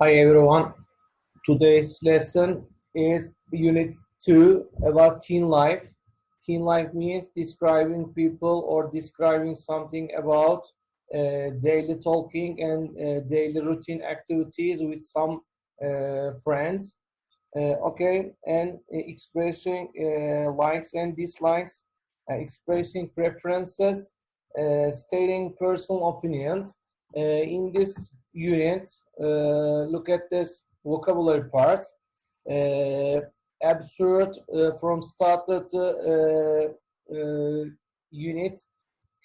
Hi everyone. Today's lesson is Unit 2 about teen life. Teen life means describing people or describing something about uh, daily talking and uh, daily routine activities with some uh, friends. Uh, okay, and expressing uh, likes and dislikes, uh, expressing preferences, stating personal opinions. In this unit, uh, look at this vocabulary part. Uh, absurd uh, from started unit,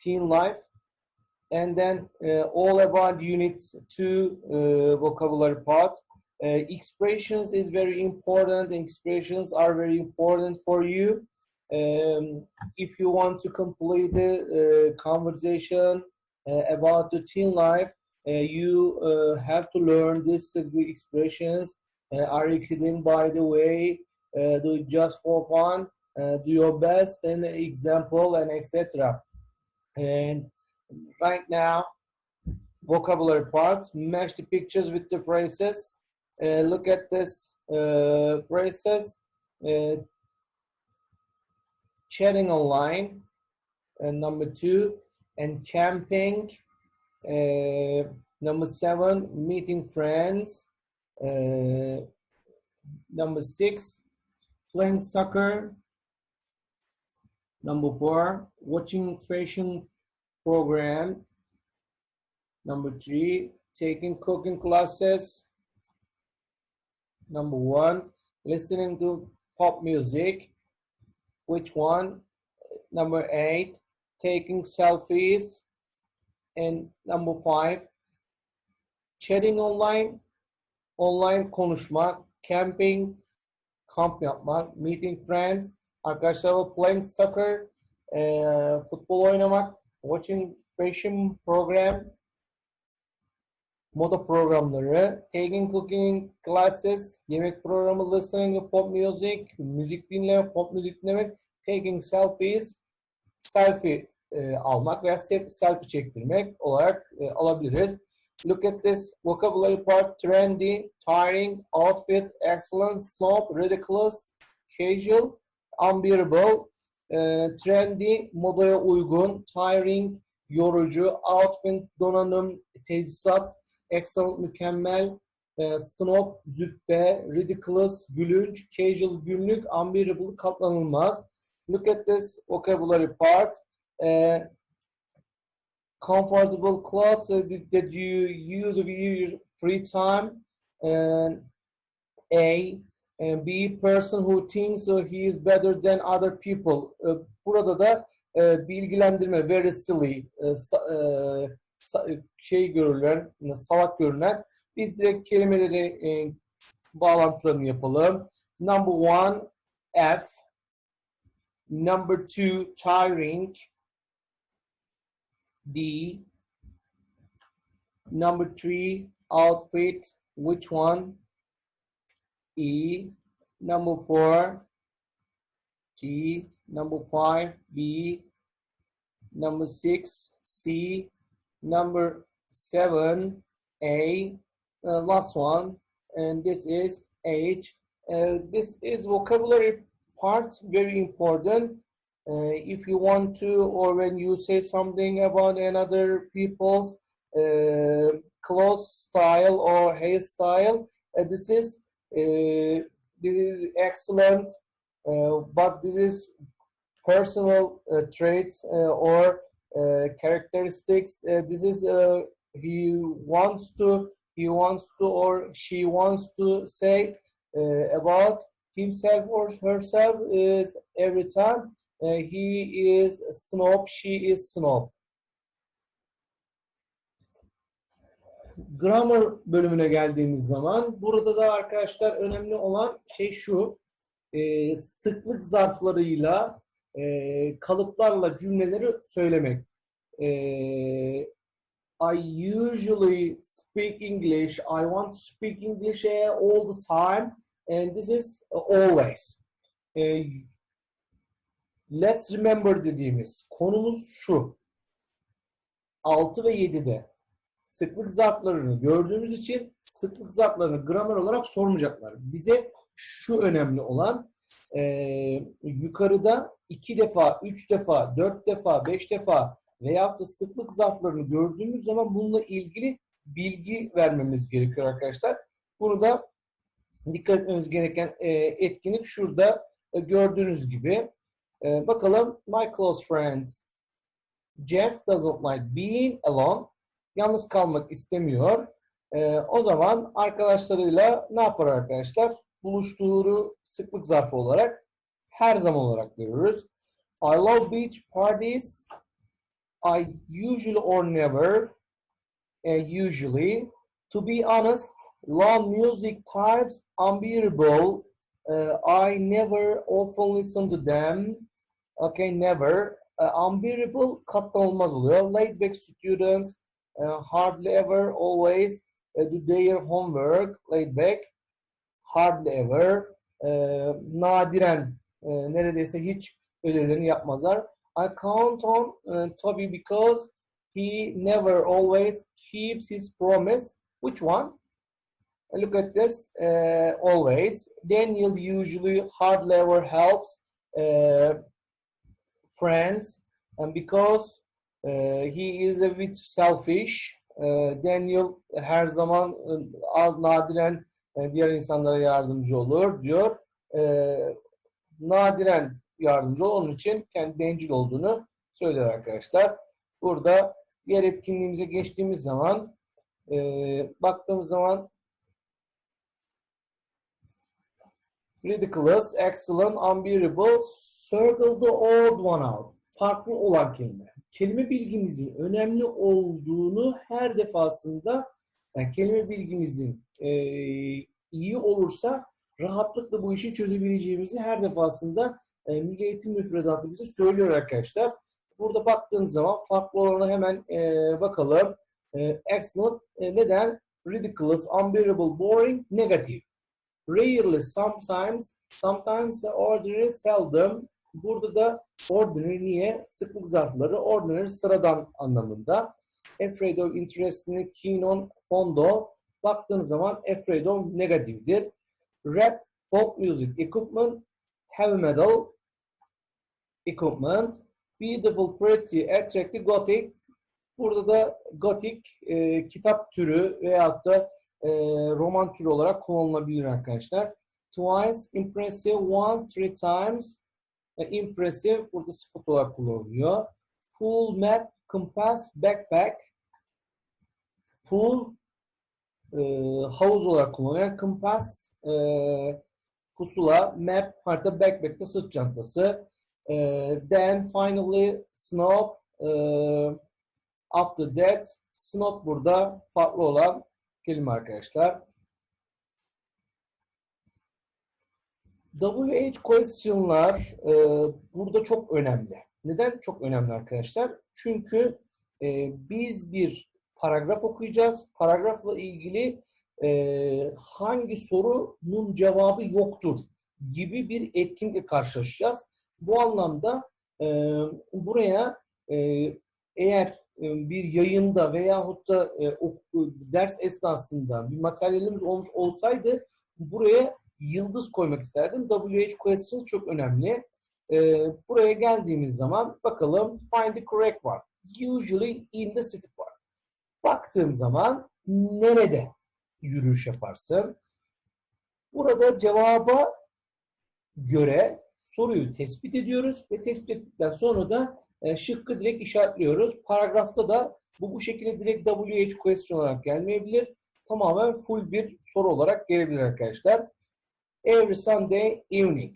teen life, and then all about unit two vocabulary part. Uh, expressions is very important. Expressions are very important for you. Um, if you want to complete the uh, conversation uh, about the teen life, you uh, have to learn these uh, expressions. Uh, are you kidding? By the way, uh, do it just for fun. Uh, do your best and example and etc. And right now, vocabulary part. Match the pictures with the phrases. Uh, look at this uh, phrases. Uh, chatting online, and number two, and camping. Uh, number seven, meeting friends. Uh, number six, playing soccer. Number four, watching fashion program. Number three, taking cooking classes. Number one, listening to pop music. Which one? Number eight, taking selfies. And number five, chatting online, online konuşmak, camping, kamp yapmak, meeting friends, arkadaşlarla playing soccer, eee, futbol oynamak, watching fashion program, moda programları, taking cooking classes, yemek programı, listening to pop music, müzik dinlemek, pop müzik dinlemek, taking selfies, selfie e, almak veya selfie, çektirmek olarak e, alabiliriz. Look at this vocabulary part, trendy, tiring, outfit, excellent, snob, ridiculous, casual, unbearable, e, trendy, modaya uygun, tiring, yorucu, outfit, donanım, tesisat, excellent, mükemmel, e, snob, züppe, ridiculous, gülünç, casual, günlük, unbearable, katlanılmaz. Look at this vocabulary part. Uh, comfortable clothes that you use of your free time. And A. And B. Person who thinks he is better than other people. Uh, burada da bilgilendirme, very silly, şey görülen, salak görünen. Biz direkt kelimeleri bağlantılarını yapalım. Number one, F. Number two, tiring. D. Number three, outfit. Which one? E. Number four, G. Number five, B. Number six, C. Number seven, A. Uh, last one, and this is H. Uh, this is vocabulary part, very important. Uh, if you want to, or when you say something about another people's uh, clothes style or hairstyle, uh, this is this is excellent, but this is personal traits or characteristics. This is he wants to, he wants to, or she wants to say uh, about himself or herself is every time he is snob, she is snob. Grammar bölümüne geldiğimiz zaman burada da arkadaşlar önemli olan şey şu. e, sıklık zarflarıyla e, kalıplarla cümleleri söylemek. E, I usually speak English. I want to speak English all the time. And this is always. E, let's remember dediğimiz konumuz şu. 6 ve 7'de sıklık zarflarını gördüğümüz için sıklık zarflarını gramer olarak sormayacaklar. Bize şu önemli olan e, yukarıda iki defa, üç defa, dört defa, beş defa veyahut da sıklık zarflarını gördüğümüz zaman bununla ilgili bilgi vermemiz gerekiyor arkadaşlar. Bunu da dikkat etmemiz gereken e, etkinlik şurada e, gördüğünüz gibi. E, bakalım my close friends Jeff doesn't like being alone. Yalnız kalmak istemiyor. E, o zaman arkadaşlarıyla ne yapar arkadaşlar? Buluştuğu sıklık zarfı olarak her zaman olarak görürüz. I love beach parties. I usually or never uh, usually. To be honest, long music types unbearable. Uh, I never often listen to them. Okay, never. Uh, unbearable katlanılmaz oluyor. Laid back students uh, hardly ever always uh, do their homework. Laid back hardly ever. Uh, nadiren uh, neredeyse hiç ödevlerini yapmazlar. I count on Toby because he never always keeps his promise. Which one? Look at this. Uh, always. Daniel usually hardly ever helps uh, friends, and because uh, he is a bit selfish, uh, Daniel her zaman uh, az nadiren uh, diğer insanlara yardımcı olur diyor. Uh, nadiren yardımcı olur. Onun için kendi bencil olduğunu söylüyor arkadaşlar. Burada diğer etkinliğimize geçtiğimiz zaman e, baktığımız zaman ridiculous, excellent, unbearable, circle the odd one out. Farklı olan kelime. Kelime bilgimizin önemli olduğunu her defasında yani kelime bilgimizin e, iyi olursa rahatlıkla bu işi çözebileceğimizi her defasında e, Milli Eğitim Müfredatı bize söylüyor arkadaşlar. Burada baktığınız zaman farklı olanı hemen e, bakalım. E, excellent e, neden? Ridiculous, unbearable, boring, negative. Rarely, sometimes, sometimes, ordinary, seldom. Burada da ordinary niye? Sıklık zarfları. Ordinary sıradan anlamında. Afraid of, interesting, keen on, fond of. Baktığınız zaman afraid of negatifdir. Rap, folk music, equipment, heavy metal, equipment, beautiful, pretty, attractive, gothic. Burada da gothic e, kitap türü veyahut da e, roman türü olarak kullanılabilir arkadaşlar. Twice, impressive, once, three times. E, impressive burada sıfat olarak kullanılıyor. Pool, map, compass, backpack. Pool e, havuz olarak kullanılıyor. Compass e, pusula, map, harita, backpack de sırt çantası. E, then finally snob, e, after that snob burada farklı olan kelime arkadaşlar. WH question'lar e, burada çok önemli. Neden çok önemli arkadaşlar? Çünkü e, biz bir paragraf okuyacağız. Paragrafla ilgili e, hangi sorunun cevabı yoktur gibi bir etkinlikle karşılaşacağız. Bu anlamda e, buraya e, eğer bir yayında veyahut da e, o, ders esnasında bir materyalimiz olmuş olsaydı buraya yıldız koymak isterdim. WH questions çok önemli. E, buraya geldiğimiz zaman bakalım find the correct one. Usually in the city park. Baktığım zaman nerede yürüyüş yaparsın? Burada cevaba göre soruyu tespit ediyoruz ve tespit ettikten sonra da e, şıkkı direkt işaretliyoruz. Paragrafta da bu bu şekilde direkt WH question olarak gelmeyebilir. Tamamen full bir soru olarak gelebilir arkadaşlar. Every Sunday evening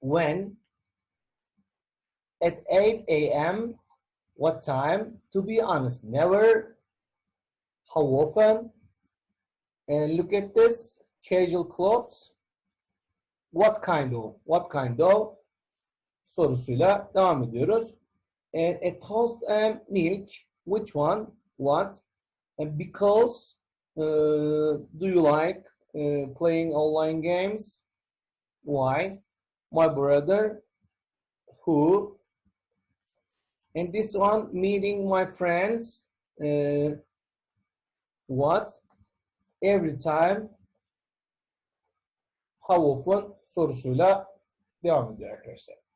when at 8 a.m. What time? To be honest, never. How often? And look at this casual clothes. What kind of? What kind of? Sorusuyla devam ediyoruz. And a toast and milk. Which one? What? And because uh, do you like uh, playing online games? Why? My brother. Who? And this one, meeting my friends. Uh, what, every time, how often sorusuyla devam ediyor arkadaşlar.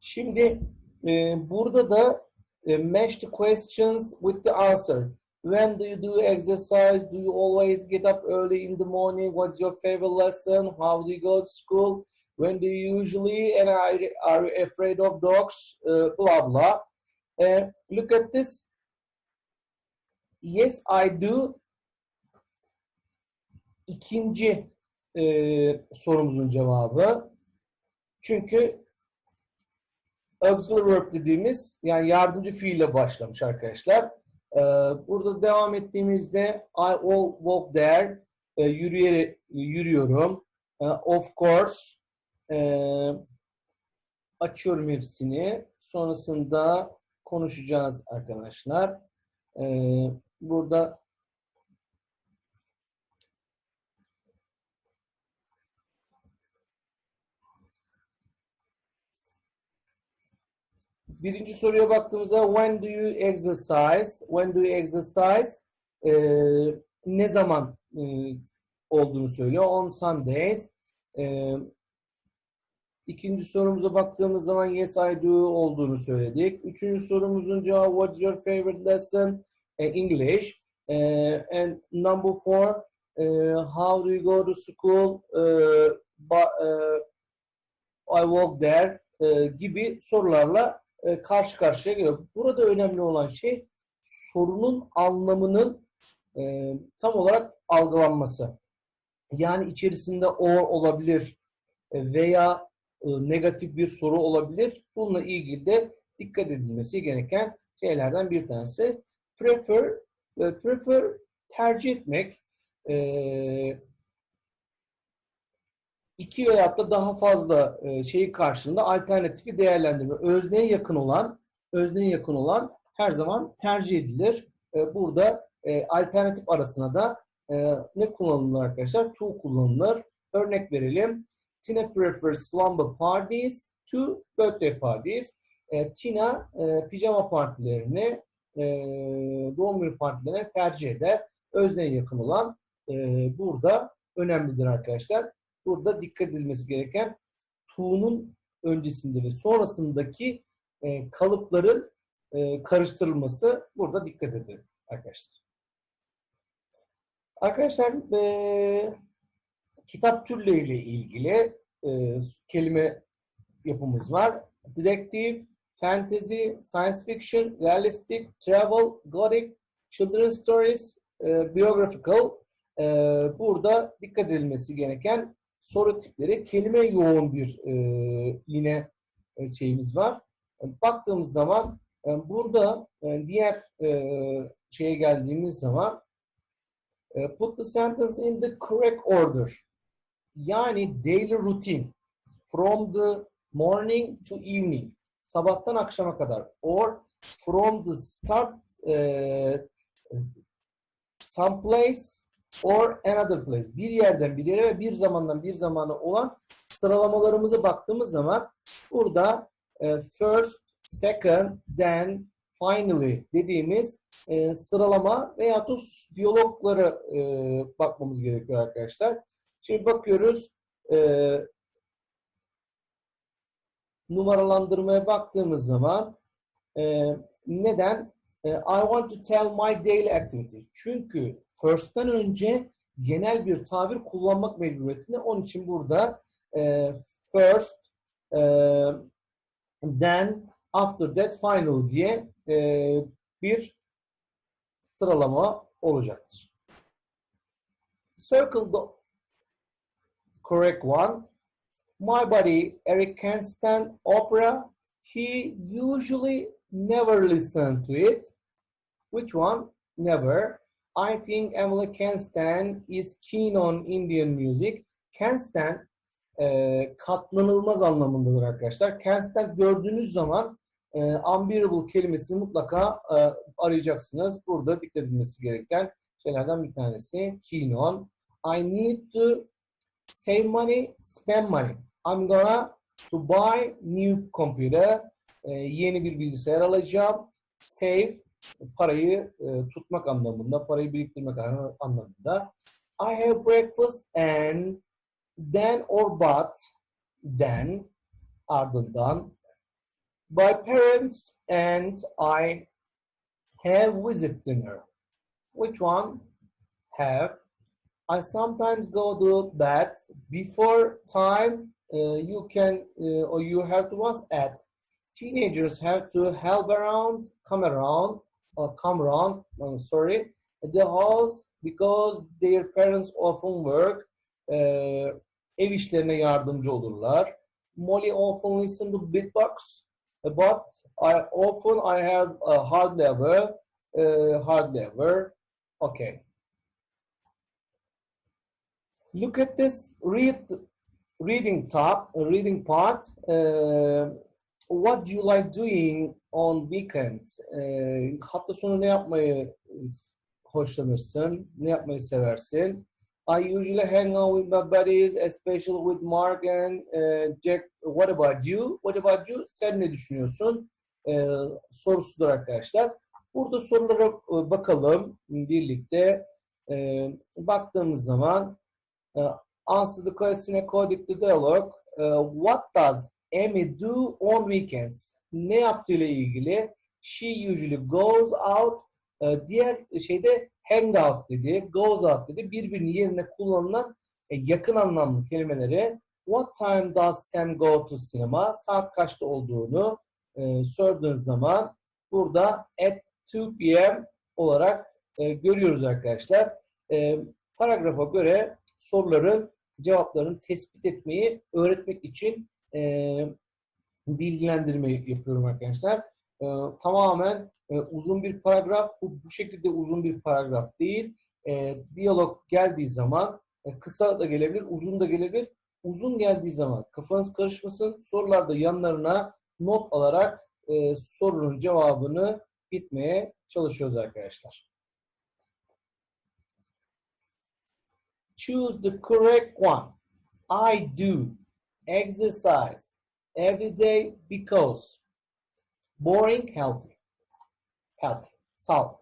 Şimdi e, burada da e, match the questions with the answer. When do you do exercise? Do you always get up early in the morning? What's your favorite lesson? How do you go to school? When do you usually and are, are you afraid of dogs? Uh, blah blah. Uh, look at this. Yes, I do. İkinci e, sorumuzun cevabı. Çünkü auxiliary verb dediğimiz yani yardımcı fiille başlamış arkadaşlar. Ee, burada devam ettiğimizde I all walk there e, yürüyerek yürüyorum. E, of course e, açıyorum hepsini. Sonrasında konuşacağız arkadaşlar. Burada Birinci soruya baktığımızda when do you exercise? When do you exercise? Ee, ne zaman e, olduğunu söylüyor. On Sundays. Ee, ikinci sorumuza baktığımız zaman yes I do olduğunu söyledik. Üçüncü sorumuzun cevabı what's your favorite lesson? E, English. E, and number four e, how do you go to school? E, ba- e, I walk there e, gibi sorularla e, karşı karşıya geliyor. Burada önemli olan şey sorunun anlamının e, tam olarak algılanması. Yani içerisinde or olabilir e, veya e, negatif bir soru olabilir. Bununla ilgili de dikkat edilmesi gereken şeylerden bir tanesi. Prefer, e, prefer tercih etmek. E, iki veya da daha fazla e, şeyi karşılığında alternatifi değerlendirme. Özneye yakın olan, özneye yakın olan her zaman tercih edilir. E, burada e, alternatif arasına da ne kullanılır arkadaşlar? To kullanılır. Örnek verelim. Tina prefers slumber parties to birthday parties. Tina pijama partilerini doğum günü partilerine tercih eder. Özneye yakın olan burada önemlidir arkadaşlar burada dikkat edilmesi gereken tuğunun öncesinde ve sonrasındaki e, kalıpların e, karıştırılması burada dikkat edin arkadaşlar. Arkadaşlar e, kitap türleriyle ilgili e, kelime yapımız var. Detective, fantasy, science fiction, realistic, travel, gothic, children's stories, e, biographical. E, burada dikkat edilmesi gereken soru tipleri kelime yoğun bir e, yine e, şeyimiz var. Baktığımız zaman e, burada e, diğer e, şeye geldiğimiz zaman e, put the sentence in the correct order. Yani daily routine from the morning to evening sabahtan akşama kadar or from the start e, someplace or another place. Bir yerden bir yere ve bir zamandan bir zamana olan sıralamalarımıza baktığımız zaman burada e, first, second, then, finally dediğimiz e, sıralama veya da diyalogları e, bakmamız gerekiyor arkadaşlar. Şimdi bakıyoruz e, numaralandırmaya baktığımız zaman e, neden? E, I want to tell my daily activities. Çünkü first'ten önce genel bir tabir kullanmak mecburiyetinde. Onun için burada e, first, e, then, after that, final diye e, bir sıralama olacaktır. Circle the correct one. My body, Eric can stand opera. He usually never listen to it. Which one? Never. I think Emily can stand is keen on Indian music. Can stand e, katlanılmaz anlamındadır arkadaşlar. Can stand gördüğünüz zaman e, unbearable kelimesini mutlaka e, arayacaksınız. Burada dikkat edilmesi gereken şeylerden bir tanesi. Keen on. I need to save money, spend money. I'm gonna to buy new computer. E, yeni bir bilgisayar alacağım. Save, parayı e, tutmak anlamında, parayı biriktirmek anlamında. I have breakfast and then or but then ardından my parents and I have visit dinner. Which one? Have. I sometimes go to bed before time. Uh, you can uh, or you have to was at. Teenagers have to help around, come around, or come around. I'm sorry, the house because their parents often work. Uh, ev işlerine yardımcı olurlar. Molly often listen to beatbox, but I often I have a hard level, uh, hard level. Okay. Look at this read reading top reading part. Uh, what do you like doing on weekends? Uh, hafta sonu ne yapmayı hoşlanırsın? Ne yapmayı seversin? I usually hang out with my buddies, especially with Mark and uh, Jack. What about you? What about you? Sen ne düşünüyorsun? Ee, sorusudur arkadaşlar. Burada sorulara e, bakalım birlikte. Ee, baktığımız zaman uh, answer the question according to dialogue. Uh, what does Amy do on weekends? Ne yaptığıyla ilgili? She usually goes out. Uh, diğer şeyde hangout dedi, goes out dedi. Birbirinin yerine kullanılan e, yakın anlamlı kelimeleri what time does Sam go to cinema? Saat kaçta olduğunu e, sorduğunuz zaman burada at 2 p.m. olarak e, görüyoruz arkadaşlar. E, paragrafa göre soruların cevaplarını tespit etmeyi öğretmek için e, bilgilendirme yapıyorum arkadaşlar. E, tamamen e, uzun bir paragraf. Bu, bu şekilde uzun bir paragraf değil. E, diyalog geldiği zaman e, kısa da gelebilir, uzun da gelebilir. Uzun geldiği zaman kafanız karışmasın. Sorularda yanlarına not alarak e, sorunun cevabını bitmeye çalışıyoruz arkadaşlar. Choose the correct one. I do exercise every day because boring, healthy. Healthy, sağlık.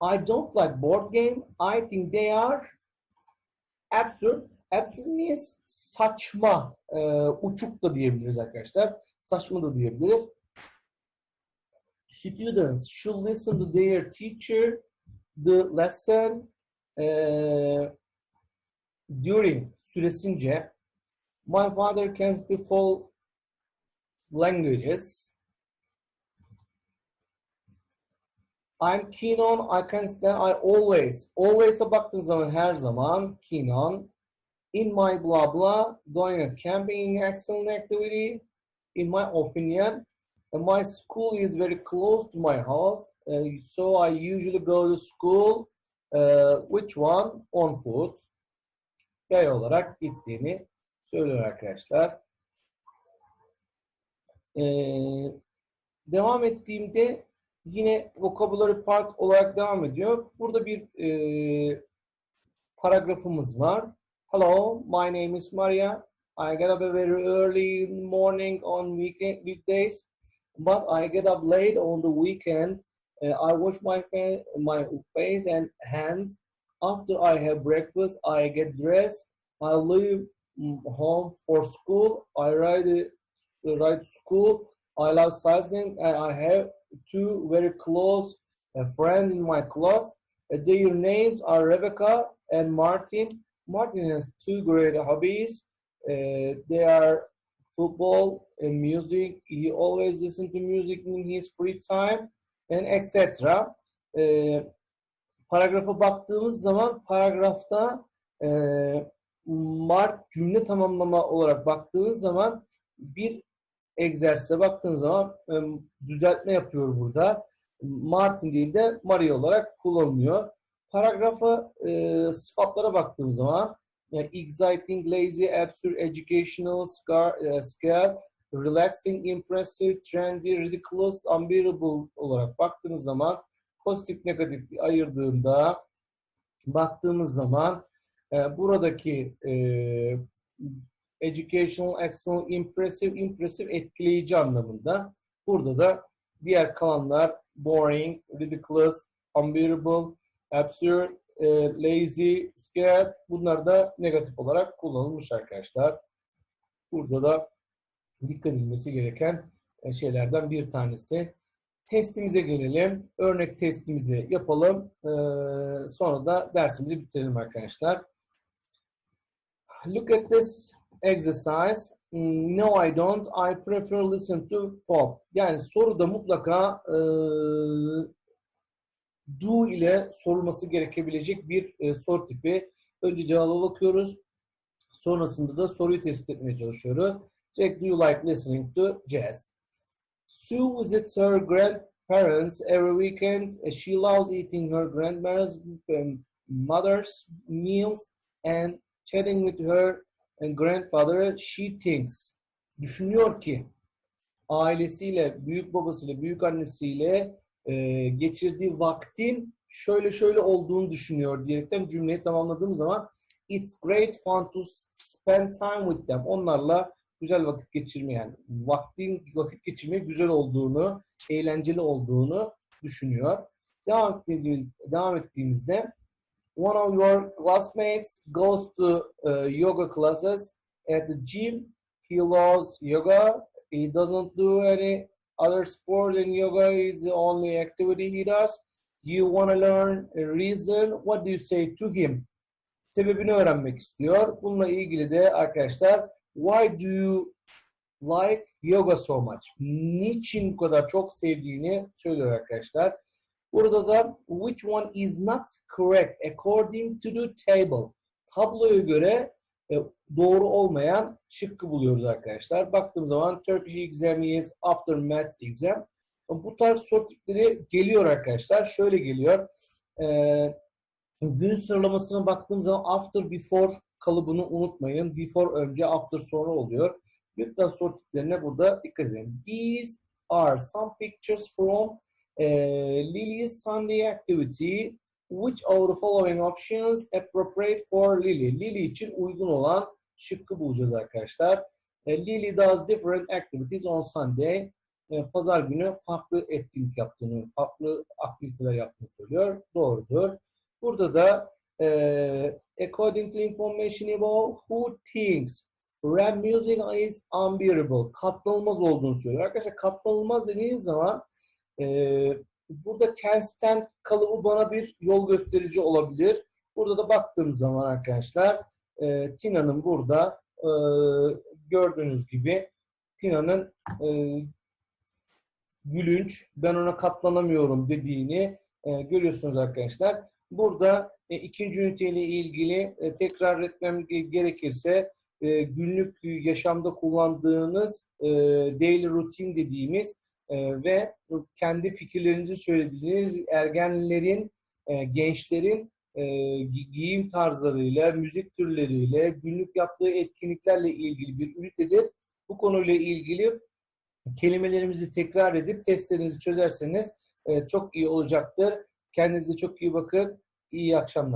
I don't like board game. I think they are absurd. Absurd means saçma, e, uçuk da diyebiliriz arkadaşlar. Saçma da diyebiliriz. Students should listen to their teacher the lesson e, during süresince my father can speak four languages I'm keen on, I can stand, I always, always always'a baktığın zaman her zaman keen on. In my blah blah, going a camping excellent activity. In my opinion, my school is very close to my house, uh, so I usually go to school. Uh, which one? On foot. Yay olarak gittiğini söylüyor arkadaşlar. Ee, devam ettiğimde yine vocabulary part olarak devam ediyor. Burada bir e, paragrafımız var. Hello, my name is Maria. I get up very early morning on weekend weekdays, but I get up late on the weekend. Uh, I wash my face, my face and hands. After I have breakfast, I get dressed. I leave home for school. I ride ride school. I love cycling. and I have two very close uh, friends in my class. Uh, their names are Rebecca and Martin. Martin has two great hobbies. Uh, they are football and music. He always listens to music in his free time and etc. Uh, paragrafa baktığımız zaman paragrafta e, Mart cümle tamamlama olarak baktığınız zaman bir egzersize baktığınız zaman düzeltme yapıyor burada. Martin değil de Maria olarak kullanılıyor. Paragrafa e, sıfatlara baktığımız zaman yani exciting, lazy, absurd, educational, scar, e, scare, relaxing, impressive, trendy, ridiculous, unbearable olarak baktığınız zaman pozitif negatif ayırdığında baktığımız zaman e, buradaki e, educational, excellent, impressive, impressive etkileyici anlamında. Burada da diğer kalanlar boring, ridiculous, unbearable, absurd, e, lazy, scared bunlar da negatif olarak kullanılmış arkadaşlar. Burada da dikkat edilmesi gereken e, şeylerden bir tanesi. Testimize gelelim. Örnek testimizi yapalım. E, sonra da dersimizi bitirelim arkadaşlar. Look at this exercise. No, I don't. I prefer listen to pop. Yani soruda mutlaka e, do ile sorulması gerekebilecek bir e, soru tipi. Önce cevaba bakıyoruz. Sonrasında da soruyu tespit etmeye çalışıyoruz. Direkt do you like listening to jazz? Sue visits her grandparents every weekend. She loves eating her grandmother's um, mother's meals and chatting with her and grandfather. She thinks. Düşünüyor ki ailesiyle, büyük babasıyla, büyük annesiyle e, geçirdiği vaktin şöyle şöyle olduğunu düşünüyor diyerekten cümleyi tamamladığım zaman it's great fun to spend time with them. Onlarla güzel vakit geçirme yani vaktin vakit geçirmeye güzel olduğunu, eğlenceli olduğunu düşünüyor. Devam ettiğimiz, devam ettiğimizde one of your classmates goes to uh, yoga classes at the gym. He loves yoga. He doesn't do any other sport and yoga is the only activity he does. You want to learn a reason. What do you say to him? Sebebini öğrenmek istiyor. Bununla ilgili de arkadaşlar why do you like yoga so much? Niçin bu kadar çok sevdiğini söylüyor arkadaşlar. Burada da which one is not correct according to the table? Tabloya göre e, doğru olmayan şıkkı buluyoruz arkadaşlar. Baktığım zaman Turkish exam is after maths exam. Bu tarz soru tipleri geliyor arkadaşlar. Şöyle geliyor. Ee, gün sıralamasına baktığım zaman after before kalıbını unutmayın. Before önce, after sonra oluyor. Lütfen soru tiplerine burada dikkat edin. These are some pictures from Lily's Sunday activity. Which of the following options appropriate for Lily? Lily için uygun olan şıkkı bulacağız arkadaşlar. E, Lily does different activities on Sunday. E, Pazar günü farklı etkinlik yaptığını, farklı aktiviteler yaptığını söylüyor. Doğrudur. Burada da according to information above, who thinks rap music is unbearable? Katlanılmaz olduğunu söylüyor. Arkadaşlar katlanılmaz dediğiniz zaman e, burada can stand kalıbı bana bir yol gösterici olabilir. Burada da baktığım zaman arkadaşlar e, Tina'nın burada e, gördüğünüz gibi Tina'nın e, gülünç, ben ona katlanamıyorum dediğini e, görüyorsunuz arkadaşlar. Burada e, ikinci üniteyle ilgili e, tekrar etmem ge- gerekirse e, günlük yaşamda kullandığınız e, daily routine dediğimiz e, ve kendi fikirlerinizi söylediğiniz ergenlerin, e, gençlerin e, gi- giyim tarzlarıyla, müzik türleriyle, günlük yaptığı etkinliklerle ilgili bir ünitedir. Bu konuyla ilgili kelimelerimizi tekrar edip testlerinizi çözerseniz e, çok iyi olacaktır. Kendinize çok iyi bakın. İyi akşamlar.